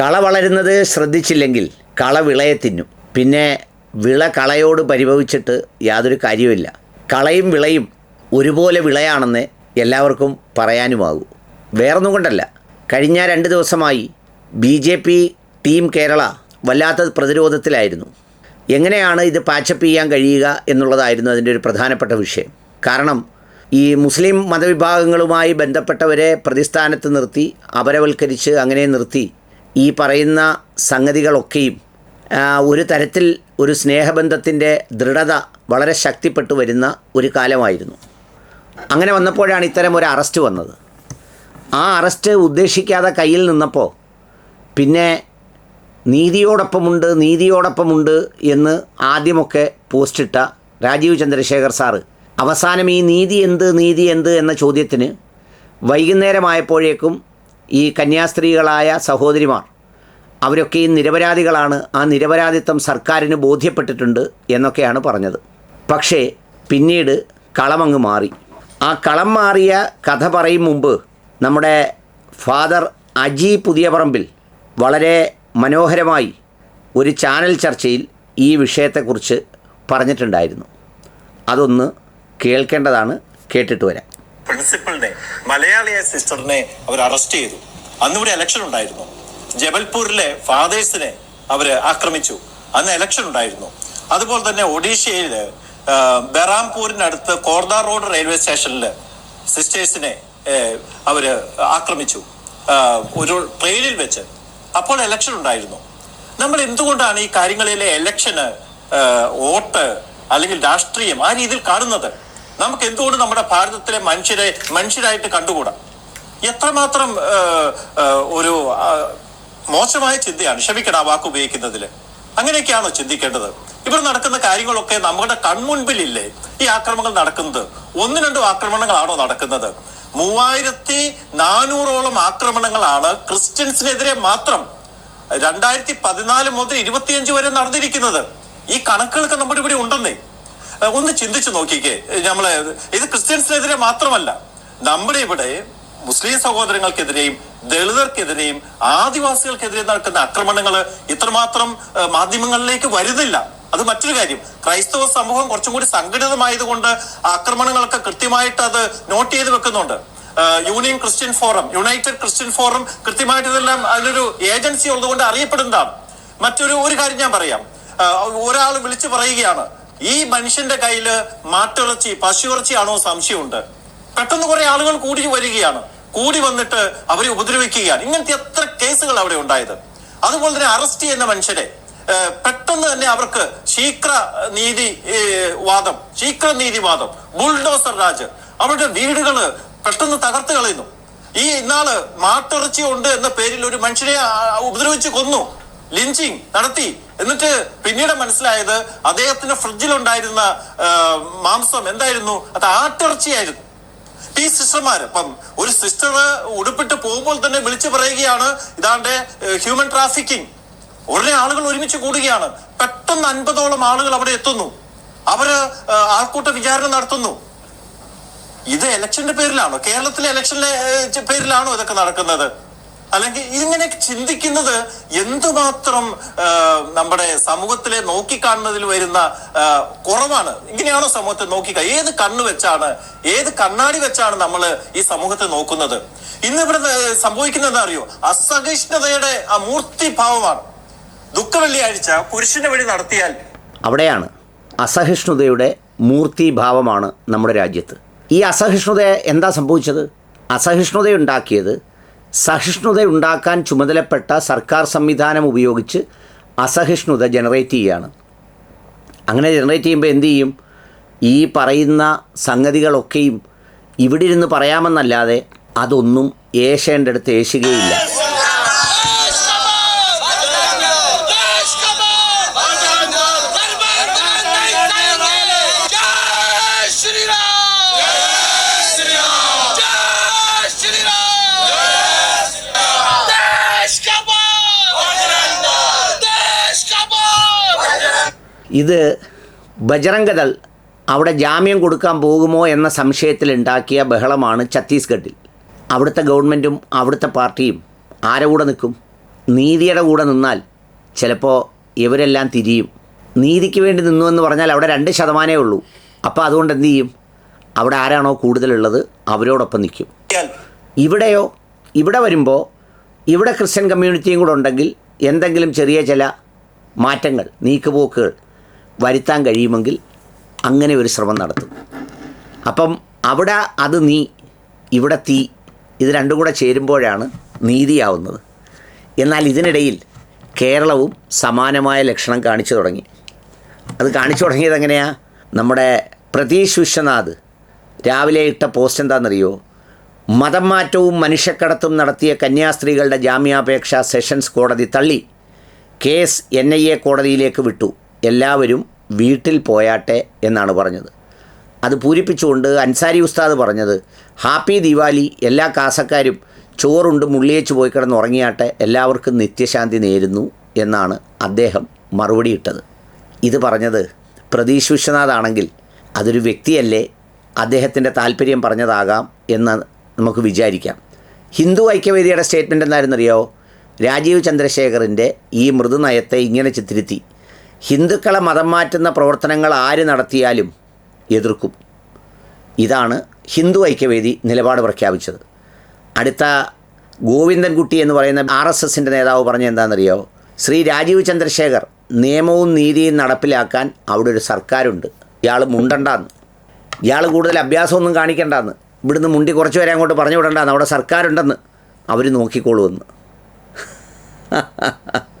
കള വളരുന്നത് ശ്രദ്ധിച്ചില്ലെങ്കിൽ കള വിളയെ തിന്നും. പിന്നെ വിള കളയോട് പരിഭവിച്ചിട്ട് യാതൊരു കാര്യവുമില്ല. കളയും വിളയും ഒരുപോലെ വിളയാണെന്ന് എല്ലാവർക്കും പറയാനുമാകൂ. വേറൊന്നും കൊണ്ടല്ല കഴിഞ്ഞ രണ്ട് ദിവസമായി B J P team Kerala വല്ലാത്ത പ്രതിരോധത്തിലായിരുന്നു. എങ്ങനെയാണ് ഇത് പാച്ചപ്പ് ചെയ്യാൻ കഴിയുക എന്നുള്ളതായിരുന്നു അതിന്റെ ഒരു പ്രധാനപ്പെട്ട വിഷയം. കാരണം ഈ മുസ്ലിം മതവിഭാഗങ്ങളുമായി ബന്ധപ്പെട്ടവരെ പ്രതിസ്ഥാനത്ത് നിർത്തി അപരവൽക്കരിച്ച് അങ്ങനെ നിർത്തി ഈ പറയുന്ന സംഗതികളൊക്കെയും ഒരു തരത്തിൽ ഒരു സ്നേഹബന്ധത്തിന്റെ ദൃഢത വളരെ ശക്തിപ്പെട്ടു വരുന്ന ഒരു കാലമായിരുന്നു. അങ്ങനെ വന്നപ്പോഴാണ് ഇത്തരം ഒരു അറസ്റ്റ് വന്നത്. ആ അറസ്റ്റ് ഉദ്ദേശിക്കാതെ കയ്യിൽ നിന്നപ്പോൾ പിന്നെ നീതിയോടൊപ്പമുണ്ട് നീതിയോടൊപ്പമുണ്ട് എന്ന് ആദ്യമൊക്കെ പോസ്റ്റിട്ട രാജീവ് ചന്ദ്രശേഖർ സാറ് അവസാനം ഈ നീതി എന്ത് നീതി എന്ത് എന്ന ചോദ്യത്തിന് വൈകുന്നേരമായപ്പോഴേക്കും ഈ കന്യാസ്ത്രീകളായ സഹോദരിമാർ അവരൊക്കെയും നിരപരാധികളാണ് ആ നിരപരാധിത്വം സർക്കാരിന് ബോധ്യപ്പെട്ടിട്ടുണ്ട് എന്നൊക്കെയാണ് പറഞ്ഞത്. പക്ഷേ പിന്നീട് കളമങ്ങ് മാറി. ആ കളം മാറിയ കഥ പറയും മുമ്പ് നമ്മുടെ ഫാദർ അജി പുതിയപറമ്പിൽ വളരെ മനോഹരമായി ഒരു ചാനൽ ചർച്ചയിൽ ഈ വിഷയത്തെക്കുറിച്ച് പറഞ്ഞിട്ടുണ്ടായിരുന്നു. അതൊന്ന് കേൾക്കേണ്ടതാണ് കേട്ടിട്ട് വരാം. പ്രിൻസിപ്പളിനെ മലയാളിയായ സിസ്റ്ററിനെ അവർ അറസ്റ്റ് ചെയ്തു. അന്നിവിടെ ഇലക്ഷൻ ഉണ്ടായിരുന്നു. ജബൽപൂരിലെ ഫാദേഴ്സിനെ അവർ ആക്രമിച്ചു. അന്ന് ഇലക്ഷൻ ഉണ്ടായിരുന്നു. അതുപോലെ തന്നെ ഒഡീഷയിൽ ആ, ബെറാംപൂരിനടുത്ത് കോർദാർ റോഡ് റെയിൽവേ സ്റ്റേഷനിൽ സിസ്റ്റേഴ്സിനെ അവർ ആക്രമിച്ചു. ഒരു ട്രെയിനിൽ വെച്ച്. അപ്പോൾ ഇലക്ഷൻ ഉണ്ടായിരുന്നു. നമ്മൾ എന്തുകൊണ്ടാണ് ഈ കാര്യങ്ങളിലെ ഇലക്ഷന് വോട്ട് അല്ലെങ്കിൽ രാഷ്ട്രീയം ആ രീതിയിൽ കാണുന്നത്? നമുക്ക് എന്തുകൊണ്ട് നമ്മുടെ ഭാരതത്തിലെ മനുഷ്യരെ മനുഷ്യരായിട്ട് കണ്ടുകൂടാ? എത്രമാത്രം ഒരു മോശമായ ചിന്തയാണ് ക്ഷമിക്കണം ആ വാക്ക് ഉപയോഗിക്കുന്നതിൽ അങ്ങനെയൊക്കെയാണോ ചിന്തിക്കേണ്ടത്? ഇവിടെ നടക്കുന്ന കാര്യങ്ങളൊക്കെ നമ്മുടെ കൺമുൻപിലില്ലേ? ഈ ആക്രമണങ്ങൾ നടക്കുന്നത്? ഒന്ന് രണ്ടും ആക്രമണങ്ങളാണോ നടക്കുന്നത്? മൂവായിരത്തി നാനൂറോളം ആക്രമണങ്ങളാണ് ക്രിസ്ത്യൻസിനെതിരെ മാത്രം രണ്ടായിരത്തി പതിനാല് മുതൽ ഇരുപത്തിയഞ്ച് വരെ നടന്നിരിക്കുന്നത്. ഈ കണക്കുകളൊക്കെ നമ്മുടെ ഇവിടെ ഏഹ് ഒന്ന് ചിന്തിച്ചു നോക്കിക്കേ. നമ്മളെ ഇത് ക്രിസ്ത്യൻസിനെതിരെ മാത്രമല്ല നമ്മുടെ ഇവിടെ മുസ്ലിം സഹോദരങ്ങൾക്കെതിരെയും ദളിതർക്കെതിരെയും ആദിവാസികൾക്കെതിരെ നടക്കുന്ന ആക്രമണങ്ങൾ ഇത്രമാത്രം മാധ്യമങ്ങളിലേക്ക് വരുന്നില്ല. അത് മറ്റൊരു കാര്യം. ക്രൈസ്തവ സമൂഹം കുറച്ചും കൂടി സംഘടിതമായതുകൊണ്ട് ആക്രമണങ്ങളൊക്കെ കൃത്യമായിട്ട് അത് നോട്ട് ചെയ്ത് വെക്കുന്നുണ്ട്. Union christian forum united christian forum കൃത്യമായിട്ട് ഇതെല്ലാം അതിലൊരു ഏജൻസി ഉള്ളതുകൊണ്ട് അറിയപ്പെടുന്നതാണ്. മറ്റൊരു ഒരു കാര്യം ഞാൻ പറയാം. ഒരാൾ വിളിച്ചു പറയുകയാണ്. ഈ മനുഷ്യന്റെ കയ്യിൽ മാട്ടിറച്ചി പശുവിറച്ചിയാണോ സംശയമുണ്ട്. പെട്ടെന്ന് കുറെ ആളുകൾ കൂടി വരികയാണ്. കൂടി വന്നിട്ട് അവരെ ഉപദ്രവിക്കുകയാണ്. ഇങ്ങനത്തെ എത്ര കേസുകൾ അവിടെ ഉണ്ടായത്. അതുപോലെ തന്നെ അറസ്റ്റ് ചെയ്യുന്ന മനുഷ്യരെ. പെട്ടെന്ന് തന്നെ അവർക്ക് ശീക്ര നീതി വാദം ശീക്ര നീതിവാദം ബുൾഡോസർ രാജ്. അവരുടെ വീടുകൾ പെട്ടെന്ന് തകർത്ത് കളയുന്നു. ഈ ഇന്നാൾ മാട്ടിറച്ചി ഉണ്ട് എന്ന പേരിൽ ഒരു മനുഷ്യരെ ഉപദ്രവിച്ച് കൊന്നു. ലിഞ്ചിങ് നടത്തി. എന്നിട്ട് പിന്നീട് മനസ്സിലായത് അദ്ദേഹത്തിന്റെ ഫ്രിഡ്ജിൽ ഉണ്ടായിരുന്ന മാംസം എന്തായിരുന്നു? അത് ആട്ടിറച്ചിയായിരുന്നു. ഈ സിസ്റ്റർമാർ ഇപ്പം ഒരു സിസ്റ്റർ ഉടുപ്പിട്ട് പോകുമ്പോൾ തന്നെ വിളിച്ചു പറയുകയാണ് ഇതാണ്ട് ഹ്യൂമൻ ട്രാഫിക്കിംഗ് ഉടനെ ആളുകൾ ഒരുമിച്ച് കൂടുകയാണ്. പെട്ടെന്ന് അൻപതോളം ആളുകൾ അവിടെ എത്തുന്നു. അവർ ആൾക്കൂട്ട വിചാരണ നടത്തുന്നു. ഇത് ഇലക്ഷന്റെ പേരിലാണോ? കേരളത്തിലെ ഇലക്ഷന്റെ പേരിലാണോ ഇതൊക്കെ നടക്കുന്നത്? അല്ലെങ്കിൽ ഇങ്ങനെ ചിന്തിക്കുന്നത് എന്തുമാത്രം നമ്മുടെ സമൂഹത്തിലെ നോക്കിക്കാണുന്നതിൽ വരുന്ന കുറവാണ്. ഇങ്ങനെയാണോ സമൂഹത്തെ നോക്കിക്ക? ഏത് കണ്ണ് വെച്ചാണ് ഏത് കണ്ണാടി വെച്ചാണ് നമ്മൾ ഈ സമൂഹത്തെ നോക്കുന്നത്? ഇന്ന് ഇവിടെ ഏഹ്, സംഭവിക്കുന്നത് അറിയോ? അസഹിഷ്ണുതയുടെ ആ മൂർത്തി ഭാവമാണ് ദുഃഖ വെള്ളിയാഴ്ച പുരുഷന്റെ വഴി നടത്തിയാൽ അവിടെയാണ്. അസഹിഷ്ണുതയുടെ മൂർത്തിഭാവമാണ് നമ്മുടെ രാജ്യത്ത്. ഈ അസഹിഷ്ണുത എന്താ സംഭവിച്ചത്? അസഹിഷ്ണുതയുണ്ടാക്കിയത് സഹിഷ്ണുത ഉണ്ടാക്കാൻ ചുമതലപ്പെട്ട സർക്കാർ സംവിധാനം ഉപയോഗിച്ച് അസഹിഷ്ണുത ജനറേറ്റ് ചെയ്യുകയാണ് അങ്ങനെ ജനറേറ്റ് ചെയ്യുമ്പോൾ എന്തു ചെയ്യും? ഈ പറയുന്ന സംഗതികളൊക്കെയും ഇവിടെ ഇരുന്ന് പറയാമെന്നല്ലാതെ അതൊന്നും ഏഷ്യന്റെ അടുത്ത് ഏശുകയില്ല. ഇത് ബജറംഗദൾ അവിടെ ജാമ്യം കൊടുക്കാൻ പോകുമോ എന്ന സംശയത്തിലുണ്ടാക്കിയ ബഹളമാണ് ഛത്തീസ്ഗഡിൽ. അവിടുത്തെ ഗവൺമെന്റും അവിടുത്തെ പാർട്ടിയും ആരെ കൂടെ നിൽക്കും? നീതിയുടെ കൂടെ നിന്നാൽ ചിലപ്പോൾ ഇവരെല്ലാം തിരിയും. നീതിക്ക് വേണ്ടി നിന്നു എന്ന് പറഞ്ഞാൽ അവിടെ രണ്ട് ശതമാനമേ ഉള്ളൂ. അപ്പോൾ അതുകൊണ്ട് എന്ത് ചെയ്യും? അവിടെ ആരാണോ കൂടുതലുള്ളത് അവരോടൊപ്പം നിൽക്കും. ഇവിടെയോ? ഇവിടെ വരുമ്പോൾ ഇവിടെ ക്രിസ്ത്യൻ കമ്മ്യൂണിറ്റിയും കൂടെ ഉണ്ടെങ്കിൽ എന്തെങ്കിലും ചെറിയ ചില മാറ്റങ്ങൾ നീക്കുപോക്കുകൾ വരുത്താൻ കഴിയുമെങ്കിൽ അങ്ങനെ ഒരു ശ്രമം നടത്തും. അപ്പം അവിടെ അത് നീ ഇവിടെ തീ ഇത് രണ്ടും കൂടെ ചേരുമ്പോഴാണ് നീതിയാവുന്നത്. എന്നാൽ ഇതിനിടയിൽ കേരളവും സമാനമായ ലക്ഷണം കാണിച്ചു തുടങ്ങി. അത് കാണിച്ചു തുടങ്ങിയത് എങ്ങനെയാണ് നമ്മുടെ പ്രതീഷ് വിശ്വനാഥ് രാവിലെ ഇട്ട പോസ്റ്റ് എന്താണെന്നറിയോ? മതം മാറ്റവും മനുഷ്യക്കടത്തും നടത്തിയ കന്യാസ്ത്രീകളുടെ ജാമ്യാപേക്ഷ സെഷൻസ് കോടതി തള്ളി കേസ് എൻ ഐ എ കോടതിയിലേക്ക് വിട്ടു. എല്ലാവരും വീട്ടിൽ പോയാട്ടെ എന്നാണ് പറഞ്ഞത്. അത് പൂരിപ്പിച്ചുകൊണ്ട് അൻസാരി ഉസ്താദ് പറഞ്ഞത് ഹാപ്പി ദിവാലി എല്ലാ കാസക്കാരും ചോറുണ്ട് മുള്ളിയേച്ച് പോയി കിടന്ന് ഉറങ്ങിയാട്ടെ എല്ലാവർക്കും നിത്യശാന്തി നേരുന്നു എന്നാണ് അദ്ദേഹം മറുപടി ഇട്ടത് ഇത് പറഞ്ഞത് പ്രതീഷ് വിശ്വനാഥ് ആണെങ്കിൽ അതൊരു വ്യക്തിയല്ലേ അദ്ദേഹത്തിന്റെ താല്പര്യം പറഞ്ഞതാകാം എന്ന് നമുക്ക് വിചാരിക്കാം. ഹിന്ദു ഐക്യവേദിയുടെ സ്റ്റേറ്റ്മെന്റ് എന്തായിരുന്നറിയോ? രാജീവ് ചന്ദ്രശേഖറിന്റെ ഈ മൃദുനയത്തെ ഇങ്ങനെ ചിത്രിത്തി. ഹിന്ദുക്കളെ മതം മാറ്റുന്ന പ്രവർത്തനങ്ങൾ ആര് നടത്തിയാലും എതിർക്കും. ഇതാണ് ഹിന്ദു ഐക്യവേദി നിലപാട് പ്രഖ്യാപിച്ചത്. അടുത്ത ഗോവിന്ദൻകുട്ടി എന്ന് പറയുന്ന ആർ എസ് എസിന്റെ നേതാവ് പറഞ്ഞ എന്താണെന്നറിയോ? ശ്രീ രാജീവ് ചന്ദ്രശേഖർ നിയമവും നീതിയും നടപ്പിലാക്കാൻ അവിടെ ഒരു സർക്കാരുണ്ട്. ഇയാൾ മുണ്ടണ്ടാന്ന്. ഇയാൾ കൂടുതൽ അഭ്യാസമൊന്നും കാണിക്കണ്ടെന്ന്. ഇവിടുന്ന് മുണ്ടി കുറച്ച് പേരെ അങ്ങോട്ട് പറഞ്ഞു വിടണ്ടെന്ന് അവിടെ സർക്കാരുണ്ടെന്ന്. അവർ നോക്കിക്കോളുമെന്ന്.